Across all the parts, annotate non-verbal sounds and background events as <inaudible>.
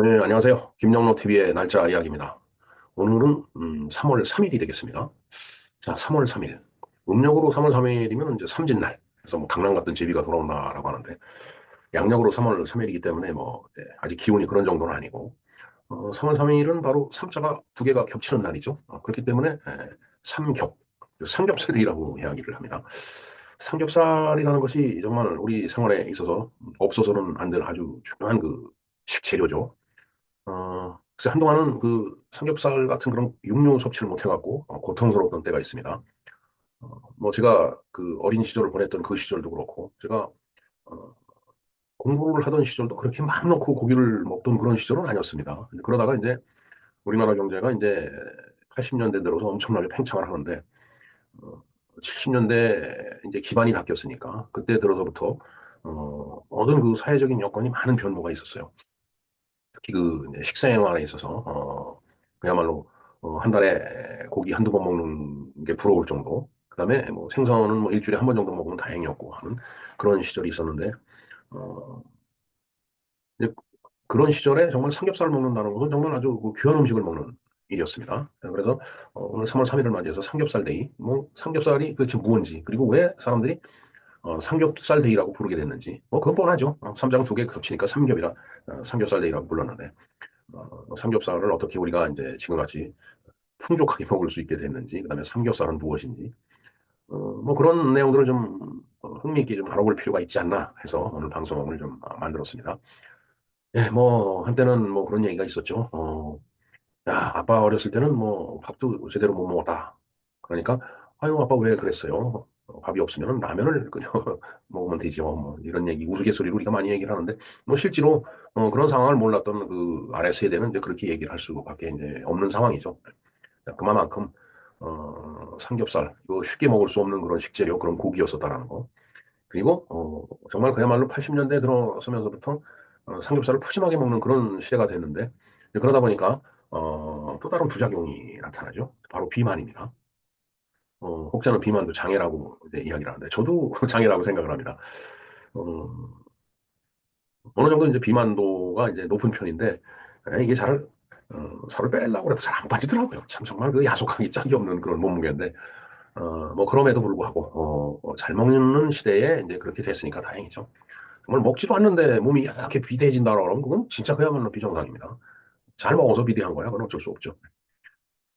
네, 안녕하세요. 김영로 TV의 날짜 이야기입니다. 오늘은 음, 3월 3일이 되겠습니다. 자, 3월 3일. 음력으로 3월 3일이면 이제 삼진날. 그래서 뭐 강남 같은 제비가 돌아온다라고 하는데 양력으로 3월 3일이기 때문에 뭐 네, 아직 기온이 그런 정도는 아니고 어, 3월 3일은 바로 삼자가 두 개가 겹치는 날이죠. 어, 그렇기 때문에 에, 삼겹, 삼겹살이라고 이야기를 합니다. 삼겹살이라는 것이 정말 우리 생활에 있어서 없어서는 안 될 아주 중요한 그 식재료죠. 어, 그래서 한동안은 그 삼겹살 같은 그런 육류 섭취를 못 해갖고 어, 고통스러웠던 때가 있습니다. 어, 뭐 제가 그 어린 시절을 보냈던 그 시절도 그렇고 제가 어, 공부를 하던 시절도 그렇게 맘 놓고 고기를 먹던 그런 시절은 아니었습니다. 그러다가 이제 우리나라 경제가 이제 80년대 들어서 엄청나게 팽창을 하는데 어, 70년대 이제 기반이 바뀌었으니까 그때 들어서부터 어, 모든 그 사회적인 여건이 많은 변모가 있었어요. 특히 그 식생활에 있어서 어, 그야말로 어, 한 달에 고기 한두 번 먹는 게 부러울 정도. 그다음에 뭐 생선은 뭐 일주일에 한 번 정도 먹으면 다행이었고 하는 그런 시절이 있었는데 어, 이제 그런 시절에 정말 삼겹살을 먹는다는 것은 정말 아주 그 귀한 음식을 먹는 일이었습니다. 그래서 어, 오늘 3월 3일을 맞이해서 삼겹살 데이, 뭐 삼겹살이 도대체 무엇인지 그리고 왜 사람들이 어, 삼겹살 데이라고 부르게 됐는지 뭐 그건 뻔하죠. 어, 삼장 두 개 겹치니까 삼겹이라 어, 삼겹살 데이라고 불렀는데 어, 삼겹살을 어떻게 우리가 이제 지금같이 풍족하게 <laughs> 먹을 수 있게 됐는지 그다음에 삼겹살은 무엇인지 어, 뭐 그런 내용들을 좀 어, 흥미있게 좀 알아볼 필요가 있지 않나 해서 오늘 방송을 좀 아, 만들었습니다. 예, 뭐 한때는 뭐 그런 얘기가 있었죠. 어, 야, 아빠 어렸을 때는 뭐 밥도 제대로 못 먹었다. 그러니까 아유 아빠 왜 그랬어요? 어, 밥이 없으면 라면을 <laughs> 그냥 먹으면 되죠. 뭐 이런 얘기 우스갯소리로 우리가 많이 얘기를 하는데 뭐 실제로 어, 그런 상황을 몰랐던 그 아래 세대는 이제 그렇게 얘기를 할 수밖에 이제 없는 상황이죠. 그만큼 어, 삼겹살 이거 쉽게 먹을 수 없는 그런 식재료 그런 고기였었다라는 거. 그리고 어, 정말 그야말로 80년대 들어서면서부터 어, 삼겹살을 푸짐하게 먹는 그런 시대가 됐는데 그러다 보니까 어, 또 다른 부작용이 나타나죠. 바로 비만입니다. 어, 혹자는 비만도 장애라고 이야기를 하는데 저도 <laughs> 장애라고 생각을 합니다. 어, 어느 정도 이제 비만도가 이제 높은 편인데 에, 이게 잘 어, 살을 빼려고 해도 잘 안 빠지더라고요. 참 정말 그 야속하기 <laughs> 짝이 없는 그런 몸무게인데 어, 뭐 그럼에도 불구하고 어, 어, 잘 먹는 시대에 이제 그렇게 됐으니까 다행이죠. 정말 먹지도 않는데 몸이 이렇게 비대해진다 그러면 그건 진짜 그야말로 비정상입니다. 잘 먹어서 비대한 거야. 그건 어쩔 수 없죠.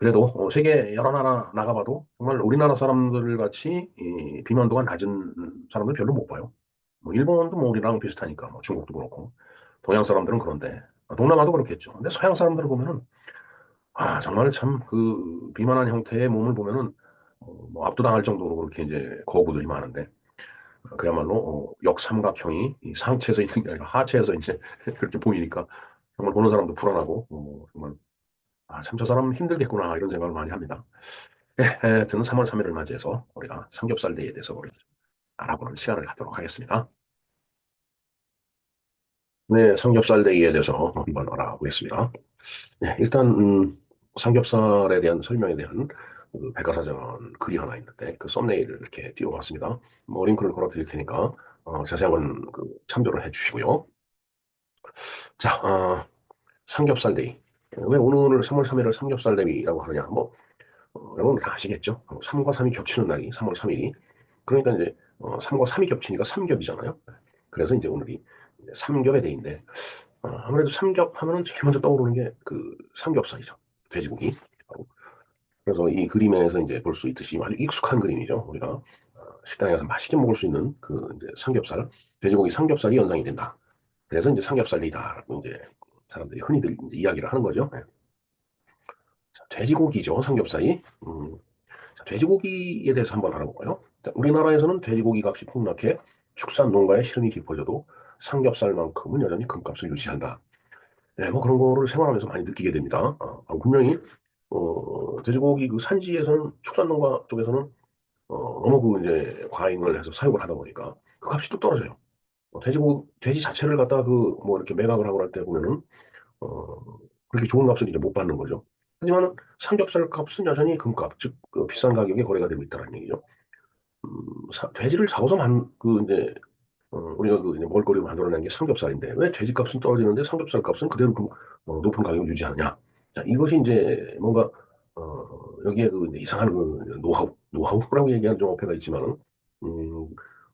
그래도 어, 세계 여러 나라 나가봐도 정말 우리나라 사람들 같이 이 비만도가 낮은 사람들 별로 못 봐요. 뭐 일본도 뭐 우리랑 비슷하니까 뭐 중국도 그렇고 동양 사람들은 그런데 아, 동남아도 그렇겠죠. 근데 서양 사람들을 보면은 아 정말 참 그 비만한 형태의 몸을 보면은 어, 뭐 압도당할 정도로 그렇게 이제 거구들이 많은데 그야말로 어, 역삼각형이 이 상체에서 있는 게 아니라 하체에서 이제 <laughs> 그렇게 보이니까 정말 보는 사람도 불안하고 어, 정말 아, 참 저 사람 힘들겠구나 이런 생각을 많이 합니다. 예, 하여튼 3월 3일을 맞이해서 우리가 삼겹살 데이에 대해서 우리 알아보는 시간을 갖도록 하겠습니다. 네, 삼겹살 데이에 대해서 한번 알아보겠습니다. 네, 일단 음, 삼겹살에 대한 설명에 대한 그 백과사전 글이 하나 있는데 그 썸네일을 이렇게 띄워봤습니다. 뭐 링크를 걸어드릴 테니까 어, 자세한 건 그 참조를 해주시고요. 자, 어, 삼겹살 데이. 왜 오늘을 3월 3일을 삼겹살 데이라고 하느냐? 뭐 어, 여러분 다 아시겠죠? 3과 3이 겹치는 날이 3월 3일이. 그러니까 이제 어, 3과 3이 겹치니까 삼겹이잖아요. 그래서 이제 오늘이 삼겹의 데이인데 어, 아무래도 삼겹 하면은 제일 먼저 떠오르는 게 그 삼겹살이죠. 돼지고기. 그래서 이 그림에서 이제 볼 수 있듯이 아주 익숙한 그림이죠. 우리가 어, 식당에 가서 맛있게 먹을 수 있는 그 이제 삼겹살, 돼지고기 삼겹살이 연상이 된다. 그래서 이제 삼겹살 데이다라고 이제 사람들이 흔히들 이야기를 하는 거죠. 네. 자, 돼지고기죠, 삼겹살이. 음, 자, 돼지고기에 대해서 한번 알아볼까요? 자, 우리나라에서는 돼지고기 값이 폭락해 축산 농가의 시름이 깊어져도 삼겹살만큼은 여전히 금값을 유지한다. 네, 뭐 그런 거를 생활하면서 많이 느끼게 됩니다. 아, 아, 분명히 어, 돼지고기 그 산지에서는 축산농가 쪽에서는 어, 너무 그 이제 과잉을 해서 사육을 하다 보니까 그 값이 또 떨어져요. 어, 돼지고 돼지 자체를 갖다 그뭐 이렇게 매각을 하고 할때 보면은 어, 그렇게 좋은 값을 이제 못 받는 거죠. 하지만 삼겹살 값은 여전히 금값, 즉 그 비싼 가격에 거래가 되고 있다는 얘기죠. 음, 사- 돼지를 잡아서 만, 그 이제 어, 우리가 그 이제 먹을거리 만들어낸 게 삼겹살인데 왜 돼지 값은 떨어지는데 삼겹살 값은 그대로 그, 어, 높은 가격을 유지하느냐? 자, 이것이 이제 뭔가 어, 여기에 그 이상한 그 노하우, 노하우라고 얘기하는 좀 어폐가 있지만은 음,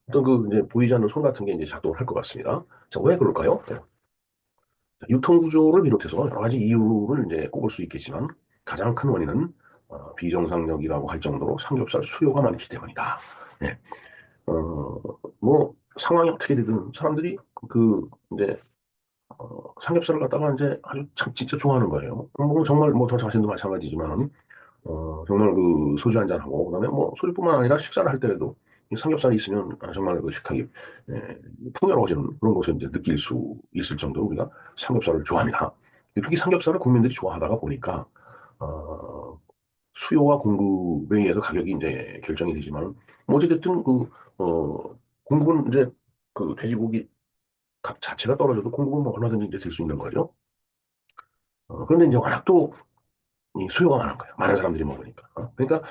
어떤 그 이제 보이지 않는 손 같은 게 이제 작동을 할 것 같습니다. 자, 왜 그럴까요? 네. 유통 구조를 비롯해서 여러 가지 이유를 이제 꼽을 수 있겠지만 가장 큰 원인은 어, 비정상적이라고 할 정도로 삼겹살 수요가 많기 때문이다. 네. 어, 뭐 상황이 어떻게 되든 사람들이 그 이제 어, 삼겹살을 갖다가 이제 아주 참 진짜 좋아하는 거예요. 뭐 정말 뭐 저 자신도 마찬가지지만 어, 정말 그 소주 한 잔 하고 그다음에 뭐 소주뿐만 아니라 식사를 할 때에도 이 삼겹살이 있으면 아, 정말 그 식탁이 예, 풍요로워지는 그런 것을 이제 느낄 수 있을 정도로 우리가 삼겹살을 좋아합니다. 특히 삼겹살을 국민들이 좋아하다가 보니까 어, 수요와 공급에 의해서 가격이 이제 결정이 되지만 뭐 어쨌든 그 어, 공급은 이제 그 돼지고기 값 자체가 떨어져도 공급은 뭐 얼마든지 이제 될 수 있는 거죠. 어, 그런데 이제 워낙 또이 수요가 많은 거예요. 많은 사람들이 먹으니까. 어, 그러니까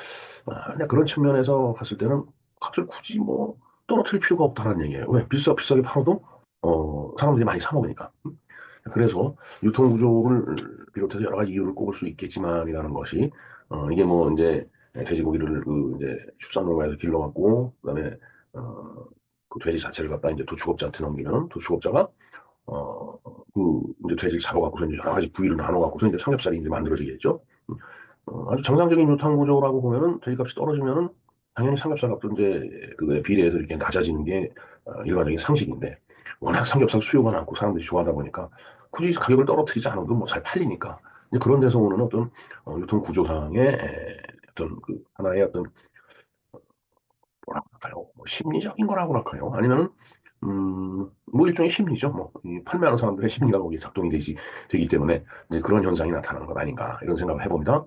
아, 그냥 그런 측면에서 봤을 때는 값을 굳이 뭐 떨어뜨릴 필요가 없다는 얘기예요. 왜? 비싸 비싸게 팔아도 어, 사람들이 많이 사 먹으니까. 음? 그래서 유통 구조를 비롯해서 여러 가지 이유를 꼽을 수 있겠지만이라는 것이 어, 이게 뭐 이제 돼지고기를 그 이제 축산농가에서 길러갖고 그다음에 어, 그 돼지 자체를 갖다 이제 도축업자한테 넘기면 도축업자가 어, 그 이제 돼지를 잡아갖고서 이제 여러 가지 부위를 나눠갖고서 이제 삼겹살이 이제 만들어지겠죠. 어, 아주 정상적인 유통 구조라고 보면은 돼지값이 떨어지면은 당연히 삼겹살 값도 이제 그거에 비례해서 이렇게 낮아지는 게 어, 일반적인 상식인데 워낙 삼겹살 수요가 많고 사람들이 좋아하다 보니까 굳이 가격을 떨어뜨리지 않아도 뭐 잘 팔리니까 그런 데서 오는 어떤 어, 유통 구조상의 에, 어떤 그 하나의 어떤 뭐라고 할까요? 뭐 심리적인 거라고 할까요? 아니면은 음, 뭐 일종의 심리죠. 뭐, 이 판매하는 사람들의 심리가 거기에 작동이 되지, 되기 때문에 이제 그런 현상이 나타나는 것 아닌가, 이런 생각을 해봅니다.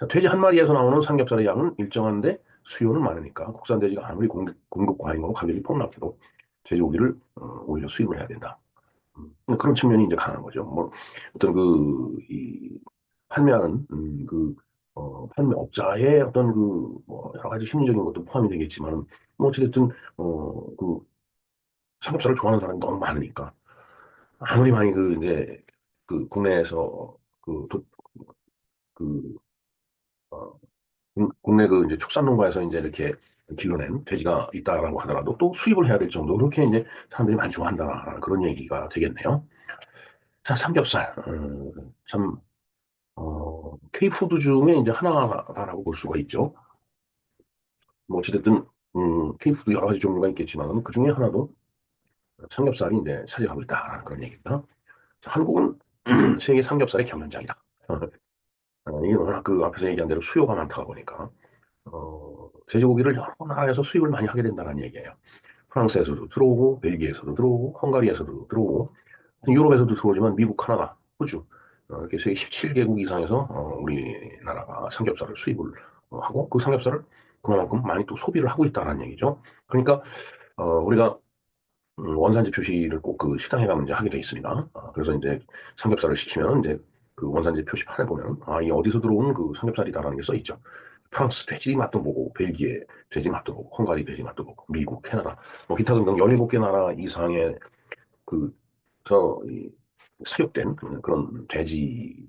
자, 돼지 한 마리에서 나오는 삼겹살의 양은 일정한데 수요는 많으니까 국산 돼지가 아무리 공급, 공급 과잉으로 가격이 폭락해도 돼지고기를 어, 오히려 수입을 해야 된다. 음, 그런 측면이 이제 강한 거죠. 뭐 어떤 그, 이, 판매하는, 음, 그, 어, 판매업자의 어떤 그, 뭐, 여러 가지 심리적인 것도 포함이 되겠지만, 뭐, 어찌됐든, 어, 그, 삼겹살을 좋아하는 사람이 너무 많으니까. 아무리 많이 그, 이제, 그, 국내에서, 그, 도, 그, 어, 국내 그 이제 축산농가에서 이제 이렇게 길러낸 돼지가 있다라고 하더라도 또 수입을 해야 될 정도 그렇게 이제 사람들이 많이 좋아한다라는 그런 얘기가 되겠네요. 자, 삼겹살. 음, 참, 어, K푸드 중에 이제 하나다라고 볼 수가 있죠. 뭐, 어찌됐든, 음, K푸드 여러 가지 종류가 있겠지만, 그 중에 하나도 삼겹살이 이제 차지하고 있다라는 그런 얘기입니다. 자, 한국은 <clears throat> 세계 삼겹살의 경연장이다. 어, 이게 워낙 그 앞에서 얘기한 대로 수요가 많다 보니까, 어, 돼지고기를 여러 나라에서 수입을 많이 하게 된다는 얘기예요. 프랑스에서도 들어오고, 벨기에에서도 들어오고, 헝가리에서도 들어오고, 유럽에서도 들어오지만 미국, 카나다, 호주, 어, 이렇게 세계 17개국 이상에서 어, 우리나라가 삼겹살을 수입을 어, 하고 그 삼겹살을 그만큼 많이 또 소비를 하고 있다는 얘기죠. 그러니까 어, 우리가 음, 원산지 표시를 꼭 그 식당에 가면 이제 하게 돼 있습니다. 아, 그래서 이제 삼겹살을 시키면 이제 그 원산지 표시판에 보면 아, 이 어디서 들어온 그 삼겹살이다라는 게 써 있죠. 프랑스 돼지 맛도 보고, 벨기에 돼지 맛도 보고, 헝가리 돼지 맛도 보고, 미국, 캐나다, 뭐 기타 등등 17개 나라 이상의 그, 저, 이, 사육된 그런 돼지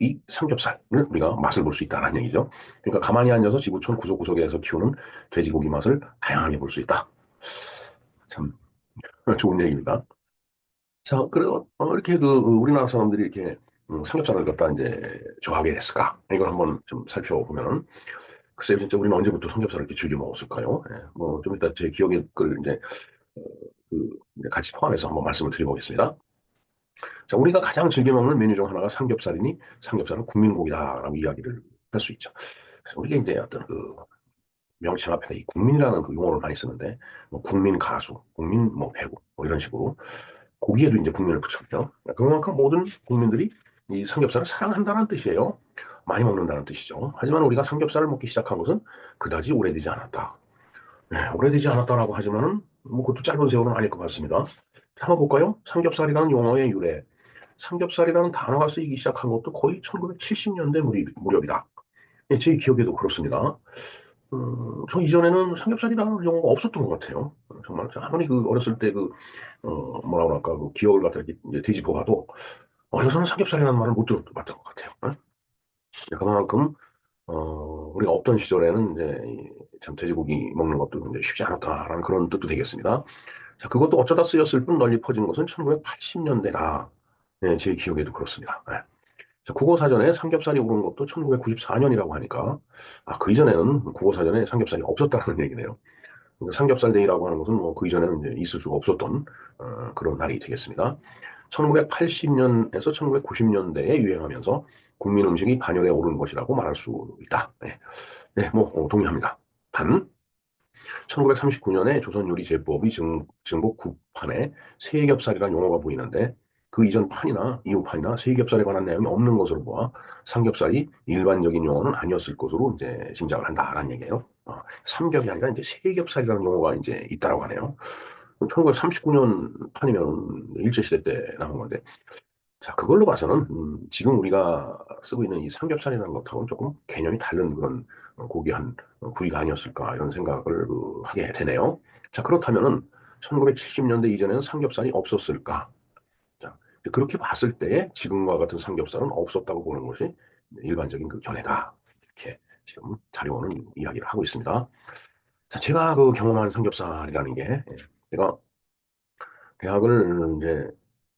이 삼겹살을 우리가 맛을 볼 수 있다는 얘기죠. 그러니까 가만히 앉아서 지구촌 구석구석에서 키우는 돼지고기 맛을 다양하게 볼 수 있다. 참 좋은 얘기입니다. 자, 그리고 어, 이렇게 그 우리나라 사람들이 이렇게 음, 삼겹살을 갖다 이제 좋아하게 됐을까? 이걸 한번 좀 살펴보면은 글쎄요, 진짜 우리는 언제부터 삼겹살을 이렇게 즐겨 먹었을까요? 예, 뭐좀 이따 제 기억을 이제 어, 그 같이 포함해서 한번 말씀을 드려보겠습니다. 자, 우리가 가장 즐겨 먹는 메뉴 중 하나가 삼겹살이니 삼겹살은 국민고기다라고 이야기를 할 수 있죠. 우리가 이제 어떤 그 명칭 앞에서 이 국민이라는 그 용어를 많이 쓰는데 뭐 국민 가수, 국민 뭐 배구 뭐 이런 식으로 고기에도 이제 국민을 붙였죠. 그만큼 모든 국민들이 이 삼겹살을 사랑한다는 뜻이에요. 많이 먹는다는 뜻이죠. 하지만 우리가 삼겹살을 먹기 시작한 것은 그다지 오래되지 않았다. 네, 오래되지 않았다라고 하지만은 뭐 그것도 짧은 세월은 아닐 것 같습니다. 한번 볼까요? 삼겹살이라는 용어의 유래. 삼겹살이라는 단어가 쓰이기 시작한 것도 거의 1970년대 무렵, 무렵이다. 예, 제 기억에도 그렇습니다. 음, 저 이전에는 삼겹살이라는 용어가 없었던 것 같아요. 정말 아무리 그 어렸을 때 그, 어, 뭐라 그럴까, 그 기억을 갖다 이렇게 뒤집어 봐도 어려서는 삼겹살이라는 말을 못 들어봤던 것 같아요. 응? 그만큼, 어, 우리가 없던 시절에는 이제 참 돼지고기 먹는 것도 이제 쉽지 않았다라는 그런 뜻도 되겠습니다. 자, 그것도 어쩌다 쓰였을 뿐 널리 퍼진 것은 1980년대다. 네, 제 기억에도 그렇습니다. 네. 자, 국어사전에 삼겹살이 오른 것도 1994년이라고 하니까, 아, 그 이전에는 국어사전에 삼겹살이 없었다는 얘기네요. 그러니까 삼겹살 데이라고 하는 것은 뭐 그 이전에는 있을 수가 없었던 어, 그런 날이 되겠습니다. 1980년에서 1990년대에 유행하면서 국민 음식이 반열에 오른 것이라고 말할 수 있다. 네, 네뭐 어, 동의합니다. 단 1939년에 조선 요리 제법이 증, 증복 9판에 세겹살이라는 용어가 보이는데 그 이전 판이나 이후 판이나 세겹살에 관한 내용이 없는 것으로 보아 삼겹살이 일반적인 용어는 아니었을 것으로 이제 짐작을 한다라는 얘기예요. 어, 삼겹이 아니라 이제 세겹살이라는 용어가 이제 있다라고 하네요. 1939년 판이면 일제시대 때 나온 건데, 자, 그걸로 봐서는, 음, 지금 우리가 쓰고 있는 이 삼겹살이라는 것하고는 조금 개념이 다른 그런 고기 한 부위가 아니었을까, 이런 생각을 그, 하게 되네요. 자, 그렇다면은, 1970년대 이전에는 삼겹살이 없었을까? 자, 그렇게 봤을 때 지금과 같은 삼겹살은 없었다고 보는 것이 일반적인 그 견해다. 이렇게 지금 자료는 이야기를 하고 있습니다. 자, 제가 그 경험한 삼겹살이라는 게, 제가 대학을 이제,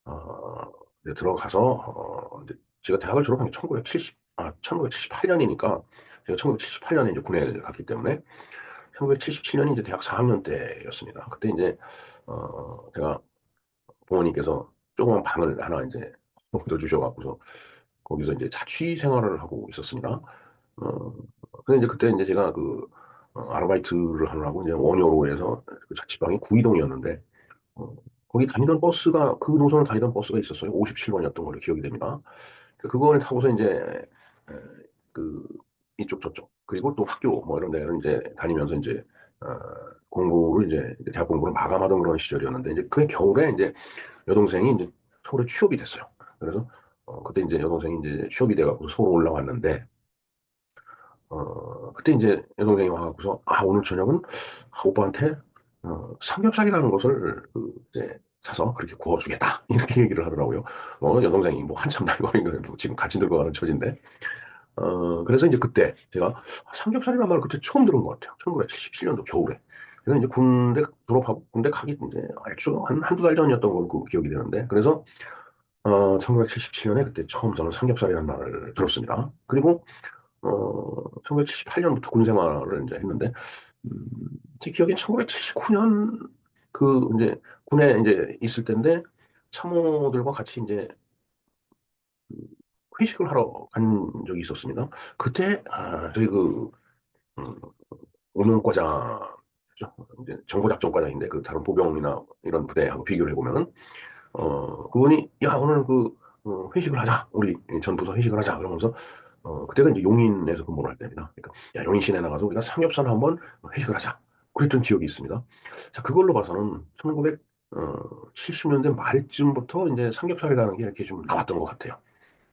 어, 이제 들어가서, 어, 이제 제가 대학을 졸업한 게 1970, 아, 1978년이니까, 제가 1978년에 이제 군에를 갔기 때문에, 1977년이 이제 대학 4학년 때였습니다. 그때 이제, 어, 제가 부모님께서 조그만 방을 하나 이제 얻어주셔갖고서, 거기서 이제 자취 생활을 하고 있었습니다. 어, 근데 이제 그때 이제 제가 그, 어, 아르바이트를 하느라고 이제 원효로에서 그 자취방이 구이동이었는데, 어, 거기 다니던 버스가, 그 노선을 다니던 버스가 있었어요. 57번이었던 걸로 기억이 됩니다. 그걸 타고서 이제, 에, 그, 이쪽 저쪽, 그리고 또 학교 뭐 이런 데를 이제 다니면서 이제, 어, 공부를 이제, 대학 공부를 마감하던 그런 시절이었는데, 이제 그 겨울에 이제 여동생이 이제 서울에 취업이 됐어요. 그래서, 어, 그때 이제 여동생이 이제 취업이 돼갖고 서울 올라왔는데, 어, 그때 이제 여동생이 와갖고서, 아, 오늘 저녁은 오빠한테, 어, 삼겹살이라는 것을, 그, 이제, 사서 그렇게 구워주겠다. <laughs> 이렇게 얘기를 하더라고요. 어, 여동생이 뭐 한참 나이가 어린 거예요. 지금 같이 늙어가는 처지인데. 어, 그래서 이제 그때 제가 삼겹살이라는 말을 그때 처음 들은 것 같아요. 1977년도 겨울에. 그래서 이제 군대 졸업하고, 군대 가기 이제 알죠. 한, 한두 달 전이었던 걸로 그 기억이 되는데. 그래서, 어, 1977년에 그때 처음 저는 삼겹살이라는 말을 들었습니다. 그리고, 어, 1978년부터 군 생활을 이제 했는데, 음, 제 기억엔 1979년 그 이제 군에 이제 있을 때인데 참모들과 같이 이제 회식을 하러 간 적이 있었습니다. 그때 아, 저희 그 음, 운영과장 이제 정보작전과장인데 그 다른 보병이나 이런 부대하고 비교를 해보면은 어 그분이 야 오늘 그 어, 회식을 하자. 우리 전 부서 회식을 하자. 그러면서 어 그때가 이제 용인에서 근무를 할 때입니다. 그러니까 야 용인 시내 나가서 우리가 삼겹살 한번 회식을 하자 그랬던 기억이 있습니다. 자 그걸로 봐서는 1970년대 말쯤부터 이제 삼겹살이라는 게 이렇게 좀 나왔던 것 같아요.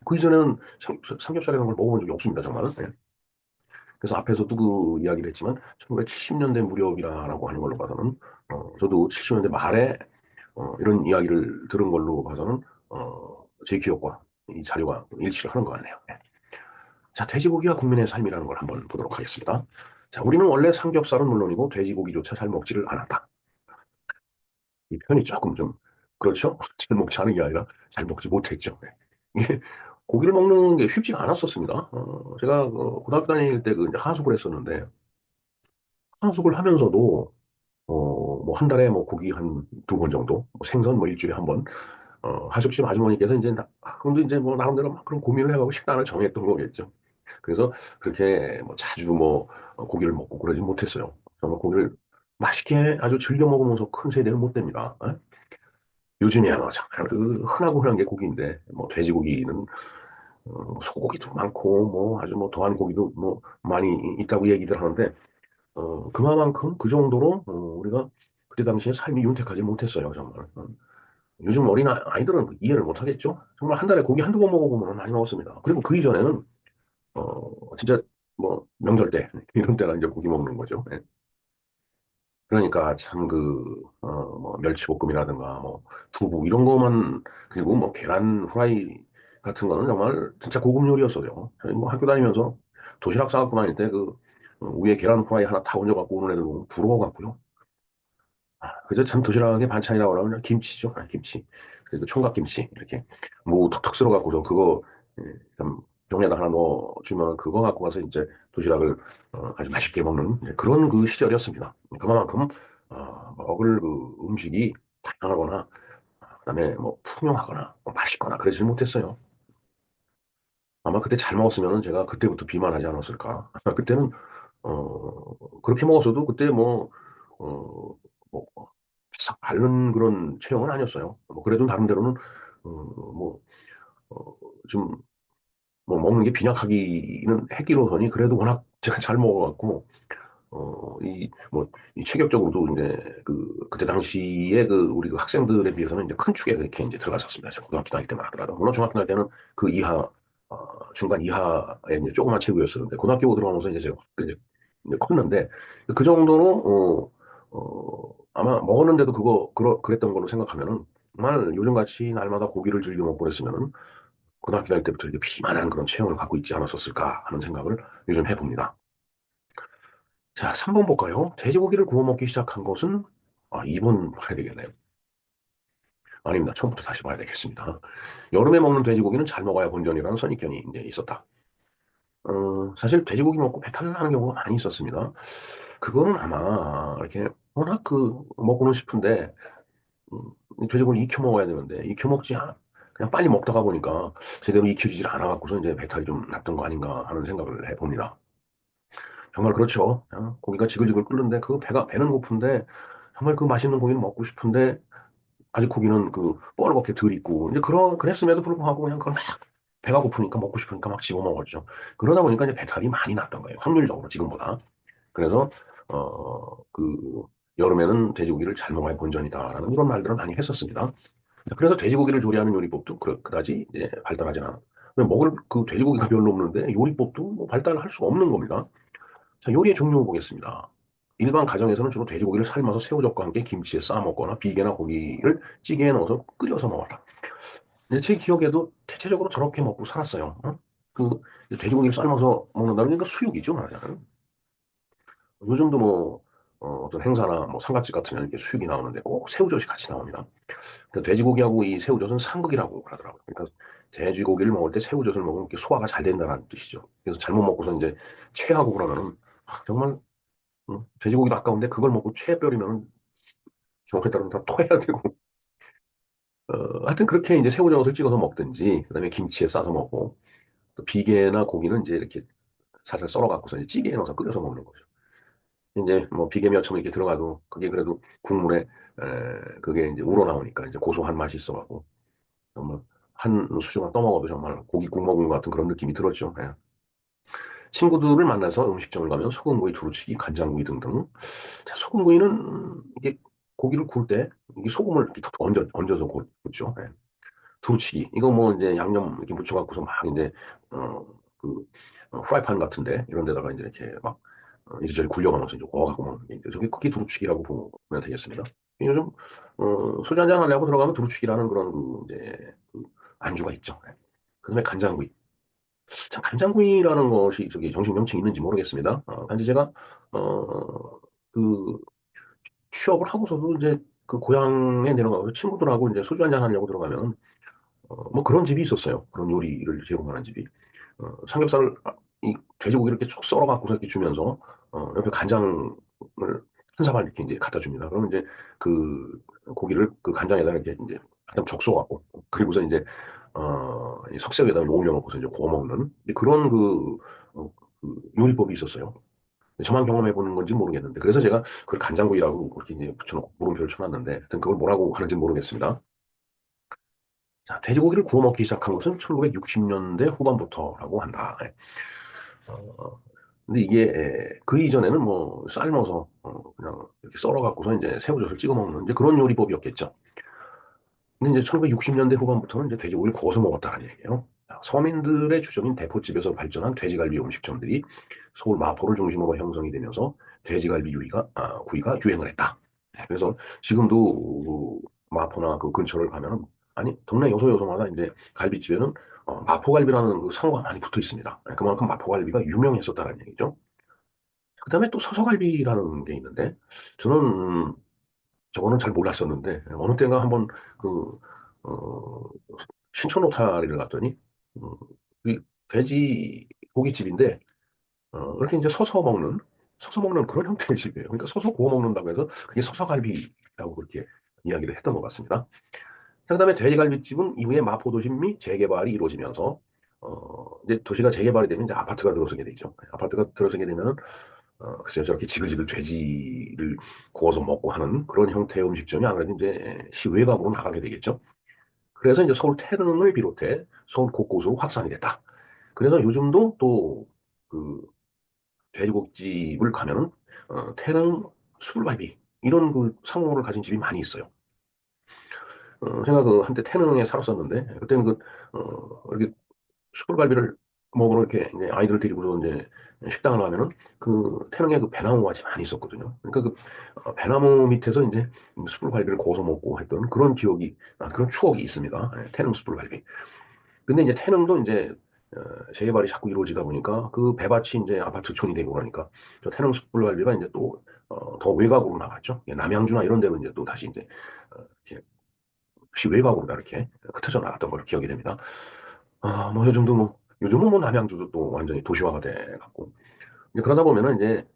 그 이전에는 삼, 삼겹살이라는 걸 먹어본 적이 없습니다, 정말. 네. 그래서 앞에서도 그 이야기를 했지만 1970년대 무렵이라고 하는 걸로 봐서는 어, 저도 70년대 말에 어, 이런 이야기를 들은 걸로 봐서는 어, 제 기억과 이 자료가 일치를 하는 것 같네요. 네. 자, 돼지고기가 국민의 삶이라는 걸 한번 보도록 하겠습니다. 자, 우리는 원래 삼겹살은 물론이고 돼지고기조차 잘 먹지를 않았다. 이 표현이 조금 좀 그렇죠? <laughs> 잘 먹지 않은 게 아니라 잘 먹지 못했죠. 네. 이게 고기를 먹는 게 쉽지가 않았었습니다. 어, 제가 그 고등학교 다닐 때그 하숙을 했었는데 하숙을 하면서도 어, 뭐 한 달에 뭐 고기 한 두 번 정도, 뭐 생선 뭐 일주일에 한 번. 어, 하숙집 아주머니께서 이제 나, 그런데 이제 뭐 나름대로 막 그런 고민을 해가고 식단을 정했던 거겠죠. 그래서 그렇게 뭐 자주 뭐 고기를 먹고 그러지 못했어요. 정말 고기를 맛있게 아주 즐겨 먹으면서 큰 세대는 못 됩니다. 어? 요즘이야 뭐 정말 그 흔하고 흔한 게 고기인데 뭐 돼지고기는 어, 소고기도 많고 뭐 아주 뭐 더한 고기도 뭐 많이 있다고 얘기들 하는데 어, 그만큼 그 정도로 어, 우리가 그때 당시에 삶이 윤택하지 못했어요 정말. 어. 요즘 어린 아이들은 이해를 못 하겠죠. 정말 한 달에 고기 한두 번 먹어보면 많이 먹었습니다. 그리고 그 이전에는 어, 진짜 뭐 명절 때 <laughs> 이런 때가 이제 고기 먹는 거죠. 예. 그러니까 참 그, 어, 뭐, 멸치볶음이라든가, 뭐, 두부, 이런 거만, 그리고 뭐, 계란 후라이 같은 거는 정말 진짜 고급 요리였어요. 저희 뭐 학교 다니면서 도시락 싸갖고 다닐 때 그, 어, 위에 계란 후라이 하나 다 얹어갖고 오는 애들 보면 부러워갖고요. 아, 그저 참 도시락의 반찬이라고 하면 김치죠. 아, 김치. 그리고 총각김치. 이렇게 무 턱턱 썰어갖고서 그거, 예, 참 병에다 하나 넣어주면 그거 갖고 가서 이제 도시락을 어, 아주 맛있게 먹는 그런 그 시절이었습니다. 그만큼 어, 먹을 그 음식이 다양하거나 그다음에 뭐 풍요하거나 뭐 맛있거나 그러지 못했어요. 아마 그때 잘 먹었으면 제가 그때부터 비만하지 않았을까. <laughs> 그때는 어 그렇게 먹었어도 그때 뭐 어 뭐 싹 바른 그런 체형은 아니었어요. 뭐 그래도 나름대로는 어 뭐 어 좀 뭐 먹는 게 빈약하기는 했기로서니 그래도 워낙 제가 잘 먹어갖고 어, 이, 뭐, 이 체격적으로도 이제 그, 그때 당시에 그 우리 그 학생들에 비해서는 이제 큰 축에 그렇게 이제 들어갔었습니다. 제가 고등학교 다닐 때만 하더라도. 물론 중학교 다닐 때는 그 이하, 어, 중간 이하의 이제 조그만 체구였었는데, 고등학교 들어가면서 이제 제가 이제, 이제 컸는데, 그 정도로, 어, 어, 아마 먹었는데도 그거, 그러, 그랬던 걸로 생각하면은, 정말 요즘같이 날마다 고기를 즐겨 먹고 그랬으면은, 고등학교 다닐 때부터 이렇게 비만한 그런 체형을 갖고 있지 않았었을까 하는 생각을 요즘 해봅니다. 자, 3번 볼까요? 돼지고기를 구워 먹기 시작한 것은, 아, 2번 봐야 되겠네요. 아닙니다. 처음부터 다시 봐야 되겠습니다. 여름에 먹는 돼지고기는 잘 먹어야 본전이라는 선입견이 이제 있었다. 어, 사실 돼지고기 먹고 배탈 나는 경우가 많이 있었습니다. 그거는 아마 이렇게 워낙 그 먹고는 싶은데 음, 돼지고기 익혀 먹어야 되는데 익혀 먹지 않, 그냥 빨리 먹다가 보니까 제대로 익혀지질 않아갖고서 이제 배탈이 좀 났던 거 아닌가 하는 생각을 해봅니다. 정말 그렇죠. 어, 고기가 지글지글 끓는데 그 배가 배는 고픈데 정말 그 맛있는 고기는 먹고 싶은데 아직 고기는 그 뻘겋게 덜 익고 이제 그런 그랬음에도 불구하고 그냥 그걸 막 배가 고프니까 먹고 싶으니까 막 집어 먹었죠. 그러다 보니까 이제 배탈이 많이 났던 거예요. 확률적으로 지금보다. 그래서 어 그 여름에는 돼지고기를 잘 먹어야 본전이다라는 이런 말들을 많이 했었습니다. 그래서 돼지고기를 조리하는 요리법도 그, 그다지 이제 발달하지 않아. 먹을 그 돼지고기가 별로 없는데 요리법도 뭐 발달할 수가 없는 겁니다. 자, 요리의 종류 보겠습니다. 일반 가정에서는 주로 돼지고기를 삶아서 새우젓과 함께 김치에 싸 먹거나 비계나 고기를 찌개에 넣어서 끓여서 먹었다. 제 기억에도 대체적으로 저렇게 먹고 살았어요. 어? 그 돼지고기를 삶아서 먹는다는 게 수육이죠, 말하자면. 요즘도 뭐 어, 떤 행사나 뭐 상갓집 같으면 이렇게 수육이 나오는데 꼭 새우젓이 같이 나옵니다. 돼지고기하고 이 새우젓은 상극이라고 그러더라고요. 그러니까 돼지고기를 먹을 때 새우젓을 먹으면 이렇게 소화가 잘 된다는 뜻이죠. 그래서 잘못 먹고서 이제 체하고 그러면은 정말 음, 돼지고기도 아까운데 그걸 먹고 체뼈리면 정확에 따라서 다 토해야 되고 어, 하여튼 그렇게 이제 새우젓을 찍어서 먹든지 그다음에 김치에 싸서 먹고 또 비계나 고기는 이제 이렇게 살살 썰어 갖고서 이제 찌개에 넣어서 끓여서 먹는 거죠. 이제 뭐 비계 몇점 이렇게 들어가도 그게 그래도 국물에 에, 그게 이제 우러나오니까 이제 고소한 맛이 있어갖고 정말 한 수저만 떠먹어도 정말 고기 국 먹은 것 같은 그런 느낌이 들었죠. 예. 친구들을 만나서 음식점을 가면 소금구이, 두루치기, 간장구이 등등. 자, 소금구이는 이게 고기를 구울 때 이게 소금을 이렇게 툭툭 얹어, 얹어서 굽죠. 네. 두루치기. 이거 뭐 이제 양념 이렇게 묻혀갖고서 막 이제, 어, 그, 어, 후라이팬 같은데 이런 데다가 이제 이렇게 막 어, 이리저리 굴려가면서 이제 구워갖고 먹는 게 저게 그게 두루치기라고 보면 되겠습니다. 요즘, 어, 소주 한잔 하려고 들어가면 두루치기라는 그런 그 이제 그 안주가 있죠. 네. 그 다음에 간장구이. 참 간장구이라는 것이 저기 정식 명칭이 있는지 모르겠습니다. 어, 단지 제가 어, 그 취업을 하고서도 이제 그 고향에 내려가서 친구들하고 이제 소주 한잔 하려고 들어가면 어, 뭐 그런 집이 있었어요. 그런 요리를 제공하는 집이 어, 삼겹살을 아, 이 돼지고기를 이렇게 쭉 썰어 갖고서 이렇게 주면서 어, 옆에 간장을 한 사발 이렇게 이제 갖다 줍니다. 그러면 이제 그 고기를 그 간장에다 이렇게 이제 적셔 갖고 그리고서 이제 어, 석쇠에다 올려놓고서 이제 구워 먹는 그런 그, 어, 그 요리법이 있었어요. 저만 경험해 보는 건지 모르겠는데 그래서 제가 그걸 간장구이라고 그렇게 이제 붙여놓고 물음표를 쳐놨는데 하여튼 그걸 뭐라고 하는지 모르겠습니다. 자, 돼지고기를 구워 먹기 시작한 것은 1960년대 후반부터라고 한다. 어, 근데 이게 그 이전에는 뭐 삶아서 어, 그냥 이렇게 썰어 갖고서 이제 새우젓을 찍어 먹는 이제 그런 요리법이었겠죠. 근데 이제 1960년대 후반부터는 이제 돼지고기를 구워서 먹었다는 얘기예요. 서민들의 주점인 대포집에서 발전한 돼지갈비 음식점들이 서울 마포를 중심으로 형성이 되면서 돼지갈비 유이가, 아, 구이가 유행을 했다. 그래서 지금도 그 마포나 그 근처를 가면은 아니 동네 요소 요소마다 이제 갈비집에는 어, 마포갈비라는 그 상호가 많이 붙어 있습니다. 그만큼 마포갈비가 유명했었다는 얘기죠. 그 다음에 또 서서갈비라는 게 있는데 저는 저거는 잘 몰랐었는데 어느 때가 한번 그 어, 신촌 오타리를 갔더니 음, 이 돼지 고깃집인데 어, 이렇게 이제 서서 먹는 서서 먹는 그런 형태의 집이에요. 그러니까 서서 구워 먹는다고 해서 그게 서서갈비라고 그렇게 이야기를 했던 것 같습니다. 그 다음에 돼지갈비집은 이후에 마포 도심 및 재개발이 이루어지면서 어, 이제 도시가 재개발이 되면 이제 아파트가 들어서게 되죠. 아파트가 들어서게 되면은 어, 글쎄요, 저렇게 지글지글 돼지를 구워서 먹고 하는 그런 형태의 음식점이 아무래도 이제 시외곽으로 나가게 되겠죠. 그래서 이제 서울 태릉을 비롯해 서울 곳곳으로 확산이 됐다. 그래서 요즘도 또그 돼지고기집을 가면은 어, 태릉 수불갈비 이런 그 상호를 가진 집이 많이 있어요. 어, 제가 그 한때 태릉에 살았었는데 그때는 그 어, 이렇게 수불갈비를 먹으러 이렇게 이제 아이들을 데리고 이제 식당을 가면은 그 태릉에 그 배나무 같이 많이 있었거든요. 그러니까 그 어, 배나무 밑에서 이제 숯불갈비를 구워서 먹고 했던 그런 기억이 아, 그런 추억이 있습니다. 예, 태릉 숯불갈비. 근데 이제 태릉도 이제 어, 재개발이 자꾸 이루어지다 보니까 그 배밭이 이제 아파트촌이 되고 그러니까 저 태릉 숯불갈비가 이제 또더 외곽으로 나갔죠. 예, 남양주나 이런 데는 이제 또 다시 이제 어, 게 혹시 외곽으로 다 이렇게 흩어져 나갔던 걸로 기억이 됩니다. 아, 뭐 요즘도 뭐 요즘은 뭐 남양주도 또 완전히 도시화가 돼 갖고 그러다 보면은 이제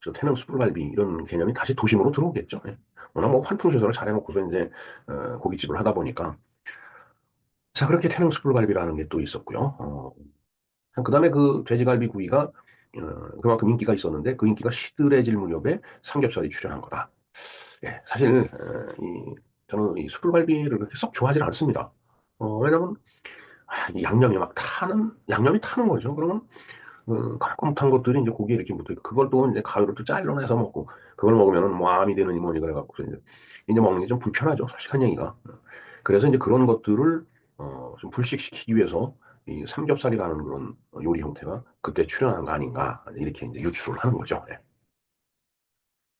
저 태릉 숯불갈비 이런 개념이 다시 도심으로 들어오겠죠. 예. 워낙 뭐 환풍 시설을 잘 해놓고서 이제 어, 고깃집을 하다 보니까 자 그렇게 태릉 숯불갈비라는 게 또 있었고요. 어, 그다음에 그 돼지갈비 구이가 어, 그만큼 인기가 있었는데 그 인기가 시들해질 무렵에 삼겹살이 출연한 거다. 예, 사실 어, 이, 저는 이 숯불갈비를 그렇게 썩 좋아하지 않습니다. 어, 왜냐면 아, 이 양념이 막 타는 양념이 타는 거죠. 그러면 그 칼국탄 것들이 이제 고기에 이렇게 묻어 있고 그걸 또 이제 가위로 또 잘라내서 먹고 그걸 먹으면은 뭐 암이 되느니 뭐니 그래갖고 이제 이제 먹는 게 좀 불편하죠. 솔직한 얘기가. 그래서 이제 그런 것들을 어, 좀 불식시키기 위해서 이 삼겹살이라는 그런 요리 형태가 그때 출연한 거 아닌가 이렇게 이제 유추를 하는 거죠. 예.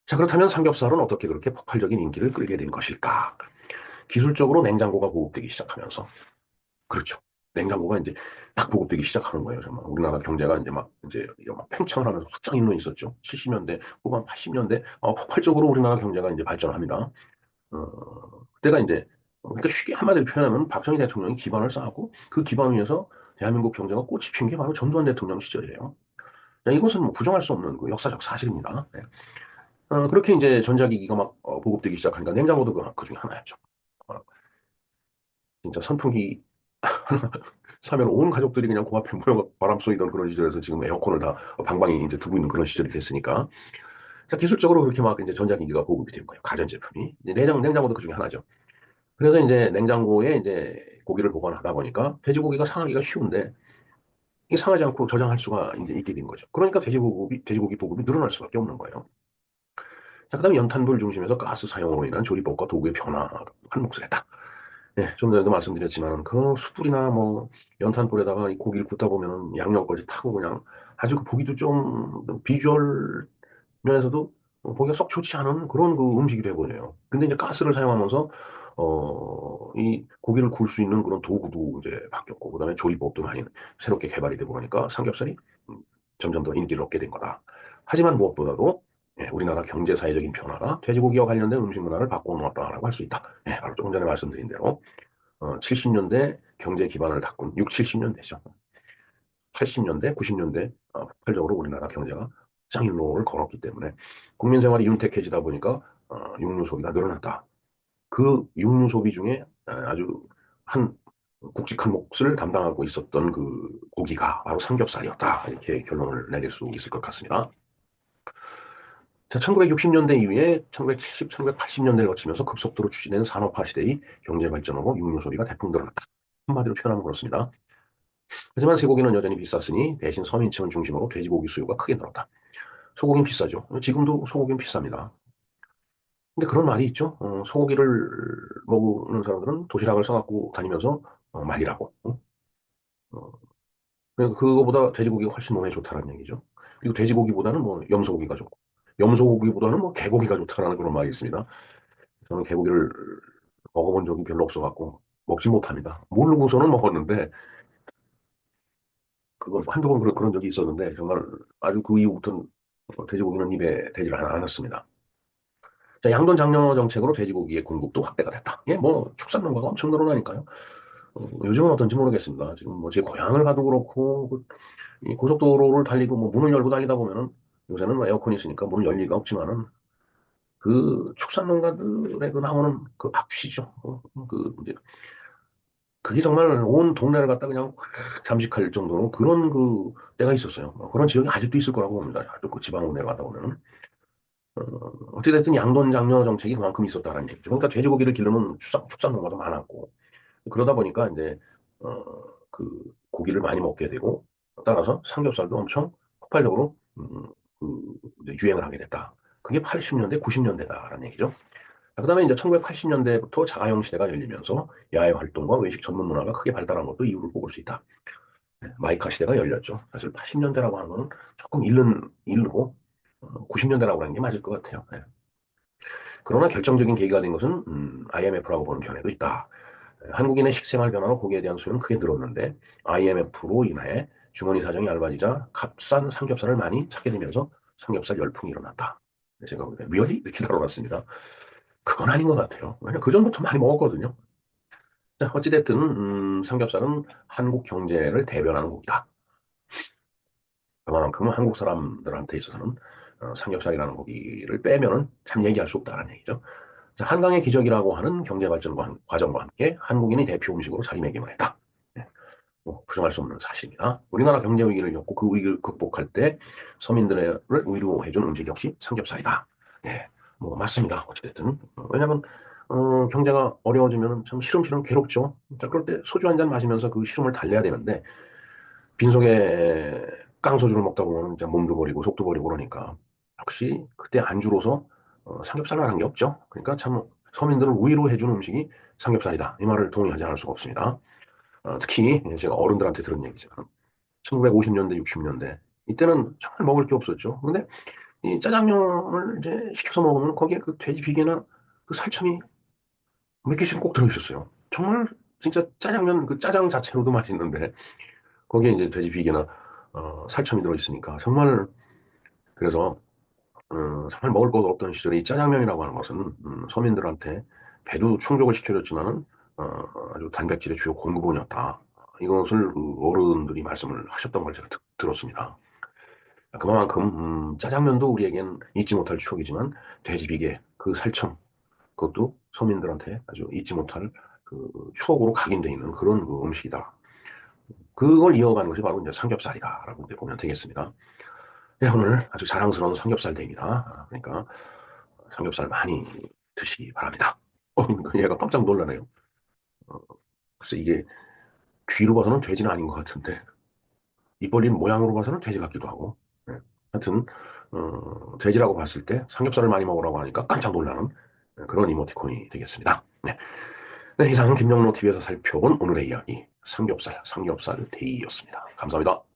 자 그렇다면 삼겹살은 어떻게 그렇게 폭발적인 인기를 끌게 된 것일까? 기술적으로 냉장고가 보급되기 시작하면서 그렇죠. 냉장고가 이제 딱 보급되기 시작하는 거예요. 정말 우리나라 경제가 이제 막 이제 막 팽창을 하면서 확장 일로 있었죠. 70년대 후반 80년대 어, 폭발적으로 우리나라 경제가 이제 발전을 합니다. 어, 그때가 이제 그러니까 쉽게 한마디로 표현하면 박정희 대통령이 기반을 쌓았고 그 기반 위에서 대한민국 경제가 꽃이 핀 게 바로 전두환 대통령 시절이에요. 이것은 뭐 부정할 수 없는 그 역사적 사실입니다. 네. 어, 그렇게 이제 전자기기가 막 어, 보급되기 시작하니까 냉장고도 그, 그 중에 하나였죠. 어, 진짜 선풍기 <laughs> 사면 온 가족들이 그냥 그 앞에 모여 바람 쏘이던 그런 시절에서 지금 에어컨을 다 방방이 이제 두고 있는 그런 시절이 됐으니까. 자, 기술적으로 그렇게 막 이제 전자기기가 보급이 된 거예요. 가전제품이. 냉장, 냉장고도 그 중에 하나죠. 그래서 이제 냉장고에 이제 고기를 보관하다 보니까 돼지고기가 상하기가 쉬운데 이게 상하지 않고 저장할 수가 이제 있게 된 거죠. 그러니까 돼지고기, 돼지고기 보급이 늘어날 수밖에 없는 거예요. 자, 그 다음에 연탄불 중심에서 가스 사용으로 인한 조리법과 도구의 변화가 한 몫을 했다. 네, 좀 전에도 말씀드렸지만 그 숯불이나 뭐 연탄불에다가 이 고기를 굽다 보면 양념까지 타고 그냥 아주 그 보기도 좀 비주얼 면에서도 보기가 썩 좋지 않은 그런 그 음식이 되버려요. 근데 이제 가스를 사용하면서 어, 이 고기를 구울 수 있는 그런 도구도 이제 바뀌었고 그 다음에 조리법도 많이 새롭게 개발이 되고 그러니까 삼겹살이 음, 점점 더 인기를 얻게 된 거다. 하지만 무엇보다도 예, 우리나라 경제 사회적인 변화가 돼지고기와 관련된 음식 문화를 바꿔놓았다라고 할 수 있다. 예, 바로 조금 전에 말씀드린 대로 어, 70년대 경제 기반을 닦은 6, 70년대죠. 80년대, 90년대 어, 폭발적으로 우리나라 경제가 짱일로를 걸었기 때문에 국민 생활이 윤택해지다 보니까 어, 육류 소비가 늘어났다. 그 육류 소비 중에 어, 아주 한 굵직한 몫을 담당하고 있었던 그 고기가 바로 삼겹살이었다. 이렇게 결론을 내릴 수 있을 것 같습니다. 자, 1960년대 이후에 1970, 1980년대를 거치면서 급속도로 추진된 산업화 시대의 경제 발전으로 육류 소비가 대폭 늘어났다. 한마디로 표현하면 그렇습니다. 하지만 쇠고기는 여전히 비쌌으니 대신 서민층을 중심으로 돼지고기 수요가 크게 늘었다. 소고기는 비싸죠. 지금도 소고기는 비쌉니다. 근데 그런 말이 있죠. 어, 소고기를 먹는 사람들은 도시락을 싸갖고 다니면서 어, 말이라고. 어? 어, 그러니까 그거보다 돼지고기가 훨씬 몸에 좋다는 얘기죠. 그리고 돼지고기보다는 뭐 염소고기가 좋고, 염소고기보다는 뭐 개고기가 좋다라는 그런 말이 있습니다. 저는 개고기를 먹어본 적이 별로 없어갖고 먹지 못합니다. 모르고서는 먹었는데 그건 한두 번 그런, 그런 적이 있었는데 정말 아주 그 이후부터는 돼지고기는 입에 대지를 않았습니다. 자, 양돈 장려 정책으로 돼지고기의 공급도 확대가 됐다. 예, 뭐 축산 농가가 엄청 늘어나니까요. 어, 요즘은 어떤지 모르겠습니다. 지금 뭐 제 고향을 가도 그렇고 그, 이 고속도로를 달리고 뭐 문을 열고 달리다 보면은 요새는 뭐 에어컨이 있으니까 문을 열 리가 없지만은 그 축산 농가들의 그 나오는 그 악취죠. 어, 그 이제 그게 정말 온 동네를 갖다 그냥 확 잠식할 정도로 그런 그 때가 있었어요. 어, 그런 지역이 아직도 있을 거라고 봅니다. 아주 그 지방 내가다 보면은. 어, 어찌됐든 양돈 장려 정책이 그만큼 있었다는 얘기죠. 그러니까 돼지고기를 기르는 축산, 축산 농가도 많았고 그러다 보니까 이제 어, 그 고기를 많이 먹게 되고 따라서 삼겹살도 엄청 폭발적으로 음, 유행을 하게 됐다. 그게 80년대, 90년대다라는 얘기죠. 그 다음에 이제 1980년대부터 자가용 시대가 열리면서 야외 활동과 외식 전문 문화가 크게 발달한 것도 이유를 꼽을 수 있다. 마이카 시대가 열렸죠. 사실 80년대라고 하는 거는 조금 잃는, 잃고 90년대라고 하는 게 맞을 것 같아요. 네. 그러나 결정적인 계기가 된 것은 음, IMF라고 보는 견해도 있다. 한국인의 식생활 변화로 고기에 대한 수요는 크게 늘었는데 IMF로 인해 주머니 사정이 얇아지자 값싼 삼겹살을 많이 찾게 되면서 삼겹살 열풍이 일어났다. 제가 리얼리 이렇게 다뤄놨습니다. 그건 아닌 것 같아요. 왜냐면 그전부터 많이 먹었거든요. 어찌됐든 음, 삼겹살은 한국 경제를 대변하는 고기다. 그만큼 한국 사람들한테 있어서는 어, 삼겹살이라는 고기를 빼면은 참 얘기할 수 없다는 얘기죠. 자, 한강의 기적이라고 하는 경제 발전 과정과 함께 한국인이 대표 음식으로 자리매김을 했다. 네. 뭐 부정할 수 없는 사실입니다. 우리나라 경제 위기를 겪고 그 위기를 극복할 때 서민들을 위로해준 음식 역시 삼겹살이다. 네. 뭐 맞습니다. 어찌됐든 왜냐하면 어, 경제가 어려워지면 참 시름시름 괴롭죠. 자, 그럴 때 소주 한 잔 마시면서 그 시름을 달래야 되는데 빈속에 깡소주를 먹다 보면 이제 몸도 버리고 속도 버리고 그러니까 역시 그때 안주로서 어, 삼겹살만 한 게 없죠. 그러니까 참 서민들을 위로해주는 음식이 삼겹살이다. 이 말을 동의하지 않을 수가 없습니다. 어, 특히 제가 어른들한테 들은 얘기지만 1950년대, 60년대 이때는 정말 먹을 게 없었죠. 근데 이 짜장면을 이제 시켜서 먹으면 거기에 그 돼지 비계나 그 살점이 몇 개씩 꼭 들어있었어요. 정말 진짜 짜장면 그 짜장 자체로도 맛있는데 거기에 이제 돼지 비계나 어, 살점이 들어있으니까 정말 그래서 어, 정말 먹을 것 없던 시절에 이 짜장면이라고 하는 것은 음, 서민들한테 배도 충족을 시켜줬지만은 어, 아주 단백질의 주요 공급원이었다. 이것을 그 어른들이 말씀을 하셨던 걸 제가 드, 들었습니다. 그만큼 음, 짜장면도 우리에겐 잊지 못할 추억이지만 돼지비계 그 살점 그것도 서민들한테 아주 잊지 못할 그 추억으로 각인되어 있는 그런 그 음식이다. 그걸 이어가는 것이 바로 이제 삼겹살이다라고 보면 되겠습니다. 네, 오늘 아주 자랑스러운 삼겹살 데이입니다. 그러니까 삼겹살 많이 드시기 바랍니다. <laughs> 어, 얘가 깜짝 놀라네요. 어, 글쎄 이게 귀로 봐서는 돼지는 아닌 것 같은데 입 벌린 모양으로 봐서는 돼지 같기도 하고 네. 하여튼 어, 돼지라고 봤을 때 삼겹살을 많이 먹으라고 하니까 깜짝 놀라는 그런 이모티콘이 되겠습니다. 네. 네, 이상 김영로 TV에서 살펴본 오늘의 이야기 삼겹살, 삼겹살 데이였습니다. 감사합니다.